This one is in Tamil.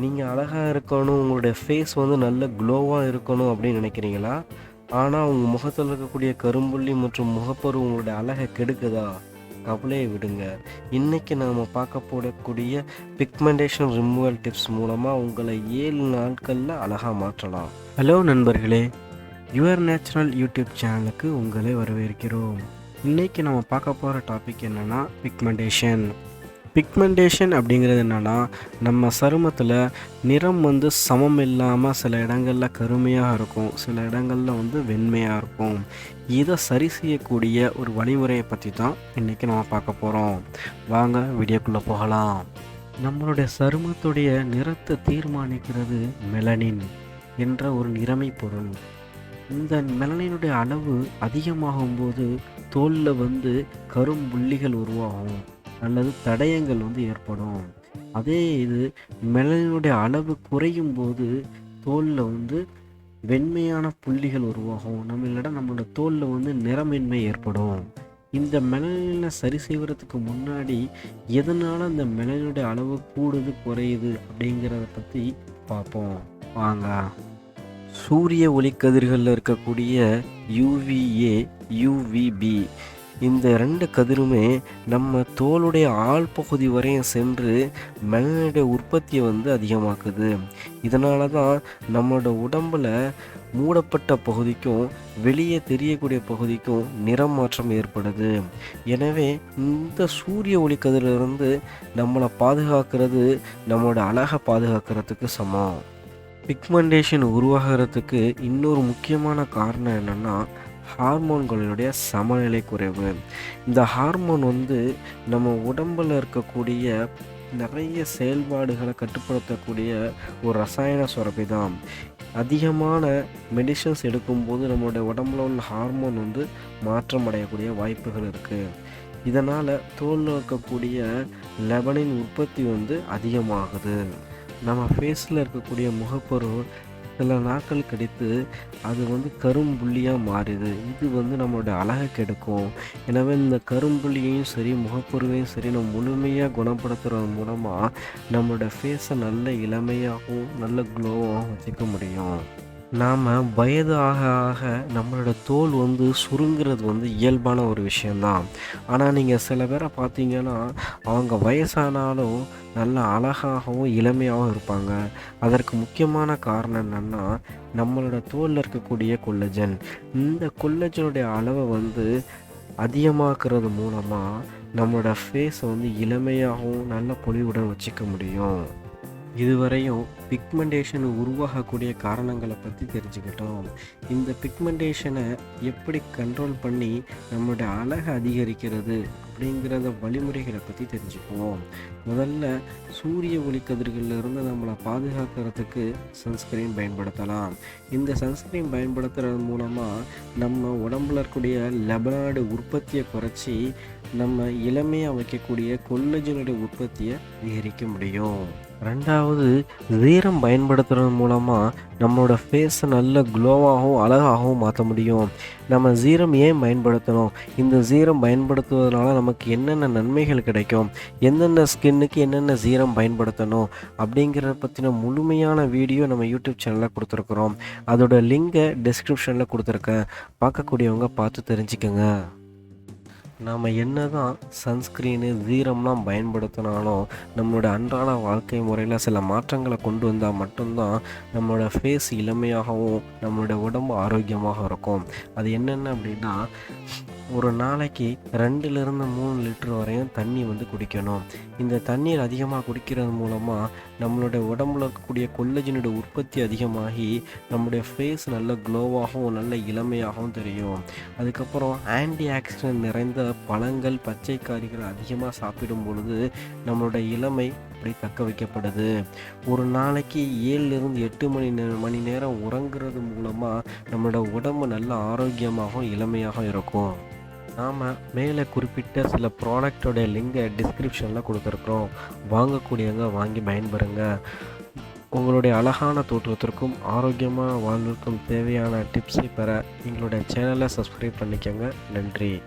நீங்கள் அழகாக இருக்கணும் உங்களுடைய ஃபேஸ் வந்து நல்ல க்ளோவாக இருக்கணும் அப்படின்னு நினைக்கிறீங்களா? ஆனால் உங்கள் முகத்தில் இருக்கக்கூடிய கரும்புள்ளி மற்றும் முகப்பரு உங்களுடைய அழகை கெடுக்குதா? கவலையை விடுங்க. இன்றைக்கி நாம் பார்க்க போடக்கூடிய பிக்மெண்டேஷன் ரிமூவல் டிப்ஸ் மூலமாக உங்களை ஏழு நாட்களில் அழகாக மாற்றலாம். ஹலோ நண்பர்களே. யுவர் நேச்சுரல் யூடியூப் சேனலுக்கு உங்களை வரவேற்கிறோம். இன்றைக்கி நம்ம பார்க்க போகிற டாபிக் என்னென்னா பிக்மெண்டேஷன் பிக்மெண்டேஷன் அப்படிங்கிறது என்னென்னா நம்ம சருமத்தில் நிறம் வந்து சமம் இல்லாமல் சில இடங்களில் கருமையாக இருக்கும் சில இடங்களில் வந்து வெண்மையாக இருக்கும். இதை சரி செய்யக்கூடிய ஒரு வழிமுறையை பற்றி தான் இன்றைக்கி நம்ம பார்க்க போகிறோம் வாங்க வீடியோக்குள்ளே போகலாம். நம்மளுடைய சருமத்துடைய நிறத்தை தீர்மானிக்கிறது மெலனின் என்ற ஒரு நிறமை பொருள். இந்த மெலனினுடைய அளவு அதிகமாகும்போது தோலில் வந்து கரும்புள்ளிகள் உருவாகும். அல்லது தடயங்கள் வந்து ஏற்படும். அதே இது மெலனினுடைய அளவு குறையும் போது தோலில் வந்து வெண்மையான புள்ளிகள் உருவாகும். நம்மளிடம் நம்மளோட தோலில் வந்து நிறமின்மை ஏற்படும். இந்த மெலனினை சரி செய்வதற்கு முன்னாடி எதனால் அந்த மெலனுடைய அளவு கூடுது குறையுது அப்படிங்கிறத பற்றி பார்ப்போம். வாங்க. சூரிய ஒளிக்கதிர்களில் இருக்கக்கூடிய யூவிஏ யூவிபி இந்த ரெண்டு கதிருமே நம்ம தோலுடைய ஆள் பகுதி வரையும் சென்று மெலனுடைய உற்பத்தியை வந்து அதிகமாக்குது. இதனால தான் நம்மளோட உடம்பில் மூடப்பட்ட பகுதிக்கும் வெளியே தெரியக்கூடிய பகுதிக்கும் நிறம் மாற்றம் ஏற்படுது. எனவே இந்த சூரிய ஒளி கதிரிலிருந்து நம்மளை பாதுகாக்கிறது நம்மளோட அழகை பாதுகாக்கிறதுக்கு சமம். பிக்மெண்டேஷன் உருவாகிறதுக்கு இன்னொரு முக்கியமான காரணம் என்னென்னா ஹார்மோன்களினுடைய சமநிலை குறைவு இந்த ஹார்மோன் வந்து நம்ம உடம்பில் இருக்கக்கூடிய நிறைய செயல்பாடுகளை கட்டுப்படுத்தக்கூடிய ஒரு ரசாயன சுரப்பி தான். அதிகமான மெடிசன்ஸ் எடுக்கும்போது நம்மளுடைய உடம்புல உள்ள ஹார்மோன் வந்து மாற்றம் அடையக்கூடிய வாய்ப்புகள் இருக்குது இதனால் தோலில் இருக்கக்கூடிய லெபனின் உற்பத்தி வந்து அதிகமாகுது. நம்ம ஃபேஸில் இருக்கக்கூடிய முகப்பொருள் சில நாட்கள் கழித்து அது வந்து கரும்புள்ளியாக மாறுது. இது வந்து நம்மளுடைய அழகை கெடுக்கும். எனவே இந்த கரும்புள்ளியையும் சரி முகப்பொருவையும் சரி நம்ம முழுமையாக குணப்படுத்துறது மூலமாக நம்மளோட ஃபேஸை நல்ல இளமையாகவும் நல்ல க்ளோவாகவும் வச்சுக்க முடியும். நாம் வயது ஆக ஆக நம்மளோட தோல் வந்து சுருங்கிறது வந்து இயல்பான ஒரு விஷயந்தான் ஆனால் நீங்கள் சில பேரை பார்த்தீங்கன்னா அவங்க வயசானாலும் நல்ல அழகாகவும் இளமையாகவும் இருப்பாங்க. அதற்கு முக்கியமான காரணம் என்னென்னா நம்மளோட தோலில் இருக்கக்கூடிய கொல்லஜன். இந்த கொல்லஜனுடைய அளவை வந்து அதிகமாக்குறது மூலமாக நம்மளோட ஃபேஸை வந்து இளமையாகவும் நல்ல பொலிவுடன் வச்சுக்க முடியும். இதுவரையும் பிக்மெண்டேஷன் உருவாகக்கூடிய காரணங்களை பற்றி தெரிஞ்சுக்கிட்டோம். இந்த பிக்மெண்டேஷனை எப்படி கண்ட்ரோல் பண்ணி நம்மளுடைய அழகை அதிகரிக்கிறது அப்படிங்கிறத வழிமுறைகளை பற்றி தெரிஞ்சுக்குவோம். முதல்ல சூரிய ஒளிக்கதிர்களில் இருந்து நம்மளை பாதுகாக்கிறதுக்கு சன்ஸ்கிரீன் பயன்படுத்தலாம். இந்த சன்ஸ்கிரீன் பயன்படுத்துறது மூலமாக நம்ம உடம்புல இருக்கக்கூடிய லெபனாடு உற்பத்தியை குறைச்சி நம்ம இளமையாக வைக்கக்கூடிய கொல்லஜனுடைய உற்பத்தியை அதிகரிக்க முடியும். ரெண்டாவது சீரம் பயன்படுத்துறது மூலமாக நம்மளோட ஃபேஸை நல்ல க்ளோவாகவும் அழகாகவும் மாற்ற முடியும். நம்ம சீரம் ஏன் பயன்படுத்தணும்? இந்த சீரம் பயன்படுத்துவதனால நமக்கு என்னென்ன நன்மைகள் கிடைக்கும்? எந்தெந்த ஸ்கின்னுக்கு என்னென்ன சீரம் பயன்படுத்தணும்? அப்படிங்கிறத பற்றின முழுமையான வீடியோ நம்ம யூடியூப் சேனலில் கொடுத்துருக்குறோம். அதோட லிங்கை டிஸ்கிரிப்ஷனில் கொடுத்துருக்கேன். பார்க்கக்கூடியவங்க பார்த்து தெரிஞ்சுக்கோங்க. நாம் என்ன தான் சன்ஸ்க்ரீனு சீரம்லாம் பயன்படுத்தினாலும் நம்மளோட அன்றாட வாழ்க்கை முறையில் சில மாற்றங்களை கொண்டு வந்தால் மட்டும்தான் நம்மளோட ஃபேஸ் இளமையாகவும் நம்மளோட உடம்பு ஆரோக்கியமாக இருக்கும். அது என்னென்ன அப்படின்னா ஒரு நாளைக்கு ரெண்டுலேருந்து மூணு லிட்டர் வரையும் தண்ணி வந்து குடிக்கணும். இந்த தண்ணீர் அதிகமாக குடிக்கிறது மூலமாக நம்மளுடைய உடம்புல இருக்கக்கூடிய கொல்லஜினோட உற்பத்தி அதிகமாகி நம்முடைய ஃபேஸ் நல்ல க்ளோவாகவும் நல்ல இளமையாகவும் தெரியும். அதுக்கப்புறம் ஆன்டி ஆக்சிடென்ட் நிறைந்த பழங்கள் பச்சை காய்கறிகள் அதிகமாக சாப்பிடும் பொழுது நம்மளோட இளமை அப்படி தக்க வைக்கப்படுது. ஒரு நாளைக்கு ஏழுலேருந்து எட்டு மணி நே மணி நேரம் உறங்குறது மூலமாக நம்மளோட உடம்பு நல்ல ஆரோக்கியமாகவும் இளமையாகவும் இருக்கும். நாம் மேலே குறிப்பிட்ட சில ப்ராடக்டோடைய லிங்கை டிஸ்கிரிப்ஷனில் கொடுத்துருக்குறோம். வாங்கக்கூடியவங்க வாங்கி பயன்பெறுங்க. உங்களுடைய அழகான தோற்றத்திற்கும் ஆரோக்கியமாக வாழ்விற்கும் தேவையான டிப்ஸை பெற எங்களுடைய சேனலை சப்ஸ்கிரைப் பண்ணிக்கோங்க. நன்றி.